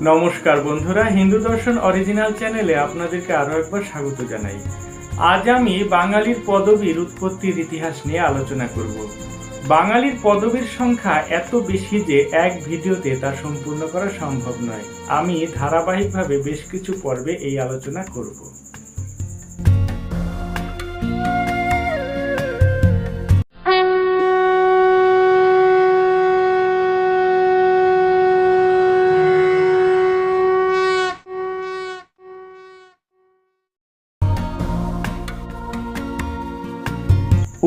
নমস্কার বন্ধুরা, হিন্দু দর্শন অরিজিনাল চ্যানেলে আপনাদেরকে আরও একবার স্বাগত জানাই। আজ আমি বাঙালির পদবীর উৎপত্তির ইতিহাস নিয়ে আলোচনা করব। বাঙালির পদবীর সংখ্যা এত বেশি যে এক ভিডিওতে তা সম্পূর্ণ করা সম্ভব নয়। আমি ধারাবাহিকভাবে বেশ কিছু পর্বে এই আলোচনা করব।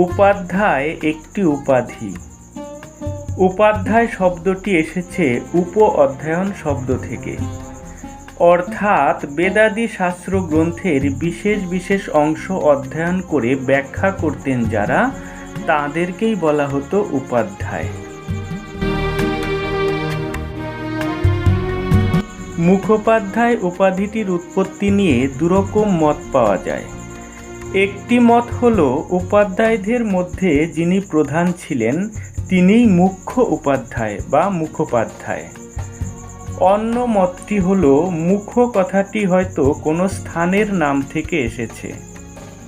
উপাধ্যায় একটি উপাধি। উপাধ্যায় শব্দটি এসেছে উপ অধ্যয়ন শব্দ থেকে। অর্থাৎ বেদাদি শাস্ত্র গ্রন্থের বিশেষ বিশেষ অংশ অধ্যয়ন করে ব্যাখ্যা করতেন যারা, তাদেরকেই বলা হতো উপাধ্যায়। মুখোপাধ্যায় উপাধিটির উৎপত্তি নিয়ে দুরকম মত পাওয়া যায়। একটি মত হল, উপাধ্যায়দের মধ্যে যিনি প্রধান ছিলেন, তিনিই মুখ্য উপাধ্যায় বা মুখোপাধ্যায়। অন্য মতটি হল, মুখ কথাটি হয়তো কোনো স্থানের নাম থেকে এসেছে।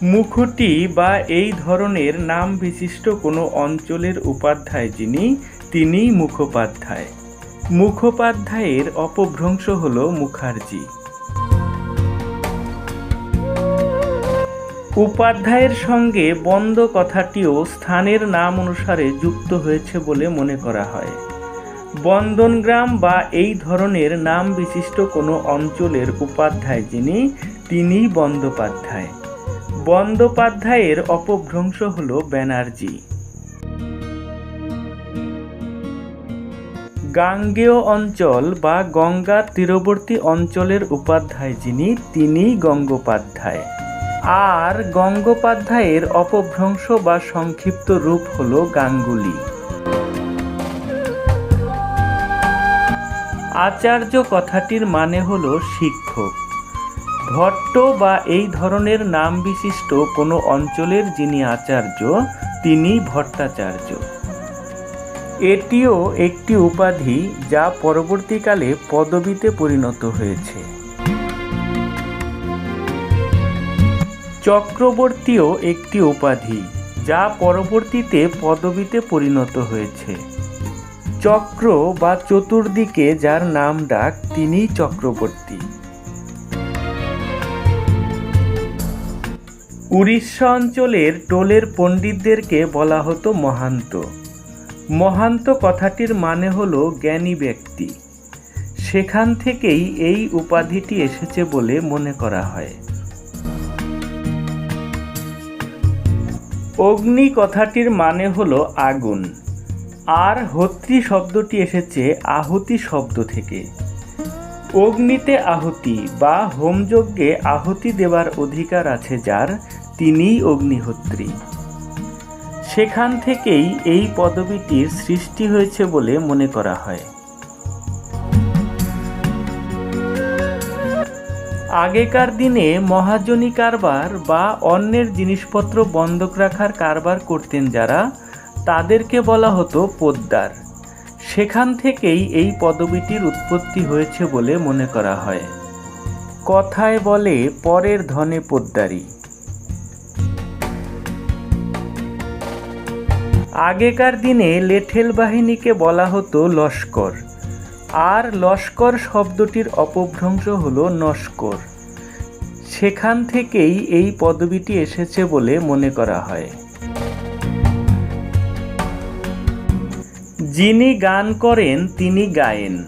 মুখটি বা এই ধরনের নাম বিশিষ্ট কোনো অঞ্চলের উপাধ্যায় যিনি, তিনিই মুখোপাধ্যায়। মুখোপাধ্যায়ের অপভ্রংশ হল মুখার্জি। উপাধ্যায়ের সঙ্গে বন্দ কথাটিও স্থানের নাম অনুসারে যুক্ত হয়েছে বলে মনে করা হয়। বন্দনগ্রাম বা এই ধরনের নাম বিশিষ্ট কোনো অঞ্চলের উপাধ্যায় যিনি তিনি বন্দ্যোপাধ্যায়। বন্দ্যোপাধ্যায়ের অপভ্রংশ হল ব্যানার্জি। গাঙ্গেয় অঞ্চল বা গঙ্গার তীরবর্তী অঞ্চলের উপাধ্যায় যিনি তিনি গঙ্গোপাধ্যায়। আর গঙ্গোপাধ্যায়ের অপভ্রংশ বা সংক্ষিপ্ত রূপ হল গাঙ্গুলি। আচার্য কথাটির মানে হল শিক্ষক। ভট্ট বা এই ধরনের নাম বিশিষ্ট কোনো অঞ্চলের যিনি আচার্য, তিনি ভট্টাচার্য। এটিও একটি উপাধি যা পরবর্তীকালে পদবীতে পরিণত হয়েছে। চক্রবর্তীও একটি উপাধি, যা পরবর্তীতে পদবীতে পরিণত হয়েছে। চক্র বা চতুর্দিকে যার নাম ডাক, তিনিই চক্রবর্তী। উড়িষ্যা অঞ্চলের টোলের পণ্ডিতদেরকে বলা হতো মহান্ত। মহান্ত কথাটির মানে হলো জ্ঞানী ব্যক্তি। সেখান থেকেই এই উপাধিটি এসেছে বলে মনে করা হয়। অগ্নি কথাটির মানে হলো আগুন। আর হত্রী শব্দটি এসেছে আহুতি শব্দ থেকে। অগ্নিতে আহুতি বা হোমযজ্ঞে আহুতি দেওয়ার অধিকার আছে যার, তিনিই অগ্নিহোত্রী। সেখান থেকেই এই পদবীটির সৃষ্টি হয়েছে বলে মনে করা হয়। আগেকার দিনে মহাজনী কারবার বা অন্যের জিনিসপত্র বন্ধক রাখার কারবার করতেন যারা, তাদেরকে বলা হতো পোদ্দার। সেখান থেকেই এই পদবীটির উৎপত্তি হয়েছে বলে মনে করা হয়। কথায় বলে, পরের ধনে পোদ্দারি। আগেকার দিনে লেঠেল বাহিনীকে বলা হতো লস্কর। আর লস্কর শব্দটির অপভ্রংশ হল নস্কর। সেখান থেকেই এই পদবীটি এসেছে বলে মনে করা হয়। যিনি গান করেন, তিনি গায়েন।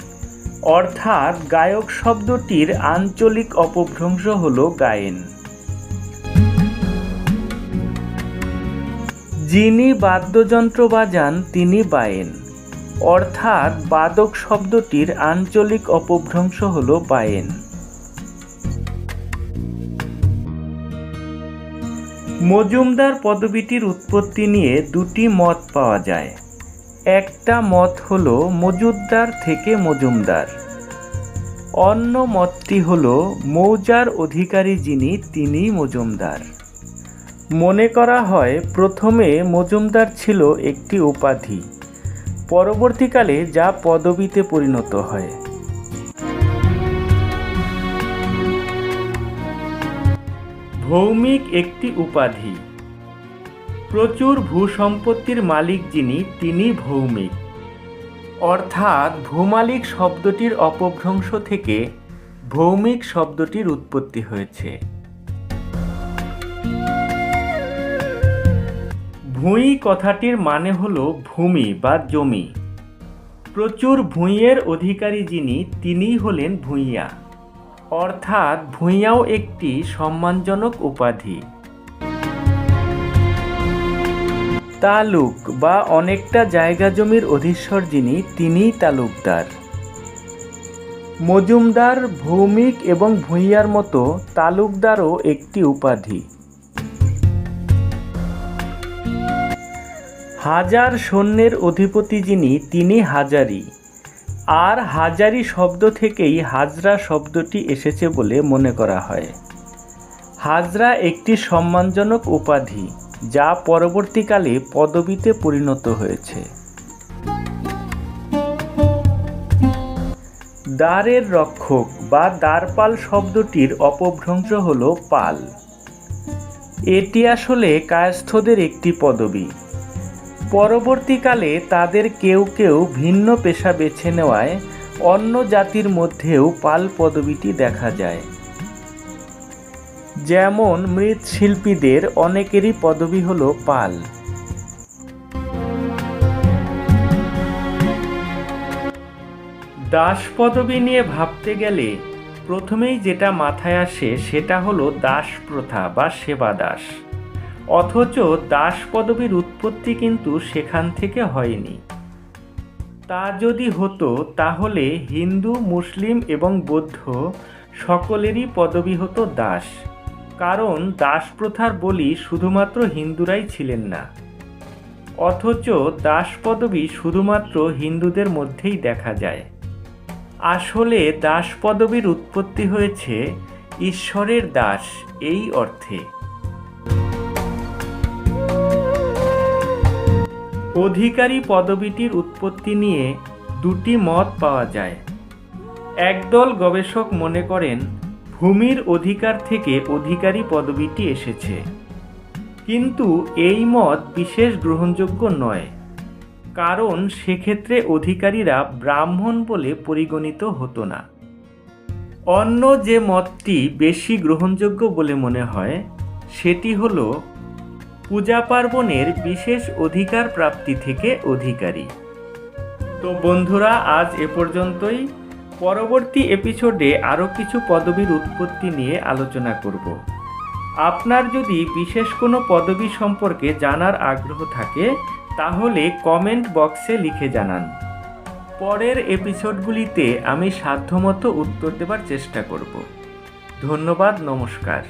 অর্থাৎ গায়ক শব্দটির আঞ্চলিক অপভ্রংশ হল গায়েন। যিনি বাদ্যযন্ত্র বাজান, তিনি বায়েন। অর্থাৎ বাদক শব্দটির আঞ্চলিক অপভ্রংশ হল বায়েন। মজুমদার পদবীটির উৎপত্তি নিয়ে দুটি মত পাওয়া যায়। একটা মত হল মজুদ্দার থেকে মজুমদার। অন্য মতটি হল মৌজার অধিকারী যিনি, তিনি মজুমদার। মনে করা হয়, প্রথমে মজুমদার ছিল একটি উপাধি। পরবর্তীকালে যা পদবিতে পরিণত হয়। ভৌমিক একটি উপাধি। প্রচুর ভূসম্পত্তির মালিক যিনি, তিনি ভৌমিক। অর্থাৎ ভূমালিক শব্দটির অপভ্রংশ থেকে ভৌমিক শব্দটির উৎপত্তি হয়েছে। ভূঁই কথাটির মানে হল ভূমি বা জমি। প্রচুর ভূঁইয়ের অধিকারী যিনি তিনিই হলেন ভূঁইয়া। অর্থাৎ ভূঁইয়াও একটি সম্মানজনক উপাধি। তালুক বা অনেকটা জায়গা জমির অধীশ্বর যিনি, তিনিই তালুকদার। মজুমদার ভৌমিক এবং ভূঁইয়ার মতো তালুকদারও একটি উপাধি। হাজার সৈন্যের অধিপতি যিনি, তিনি হাজারি। আর হাজারি শব্দ থেকেই হাজরা শব্দটি এসেছে বলে মনে করা হয়। হাজরা একটি সম্মানজনক উপাধি, যা পরবর্তীকালে পদবিতে পরিণত হয়েছে। দ্বারের রক্ষক বা দ্বারপাল শব্দটির অপভ্রংশ হল পাল। এটি আসলে কায়স্থদের একটি পদবি। পরবর্তীকালে তাদের কেউ কেউ ভিন্ন পেশা বেছে নেওয়ায় অন্য জাতির মধ্যেও পাল পদবিটি দেখা যায়। যেমন মৃৎশিল্পীদের অনেকেরই পদবি হল পাল। দাস পদবি নিয়ে ভাবতে গেলে প্রথমেই যেটা মাথায় আসে সেটা হলো দাস প্রথা বা সেবা দাস। অথচ দাস পদবীর উৎপত্তি কিন্তু সেখান থেকে হয়নি। তা যদি হতো, তাহলে হিন্দু, মুসলিম এবং বৌদ্ধ সকলেরই পদবি হতো দাস। কারণ দাস প্রথার বলি শুধুমাত্র হিন্দুরাই ছিলেন না। অথচ দাস পদবি শুধুমাত্র হিন্দুদের মধ্যেই দেখা যায়। আসলে দাস পদবীর উৎপত্তি হয়েছে ঈশ্বরের দাস এই অর্থে। অধিকারী পদবিটির উৎপত্তি নিয়ে দুটি মত পাওয়া যায়। একদল গবেষক মনে করেন, ভূমির অধিকার থেকে অধিকারী পদবিটি এসেছে। কিন্তু এই মত বিশেষ গ্রহণযোগ্য নয়, কারণ সেক্ষেত্রে অধিকারীরা ব্রাহ্মণ বলে পরিগণিত হতো না। অন্য যে মতটি বেশি গ্রহণযোগ্য বলে মনে হয়, সেটি হল পূজা পার্বণের বিশেষ অধিকার প্রাপ্তি থেকে অধিকারী। তো বন্ধুরা, আজ এ পর্যন্তই। পরবর্তী এপিসোডে আরও কিছু পদবীর উৎপত্তি নিয়ে আলোচনা করব। আপনার যদি বিশেষ কোনো পদবী সম্পর্কে জানার আগ্রহ থাকে, তাহলে কমেন্ট বক্সে লিখে জানান। পরের এপিসোডগুলিতে আমি সাধ্যমতো উত্তর দেবার চেষ্টা করব। ধন্যবাদ, নমস্কার।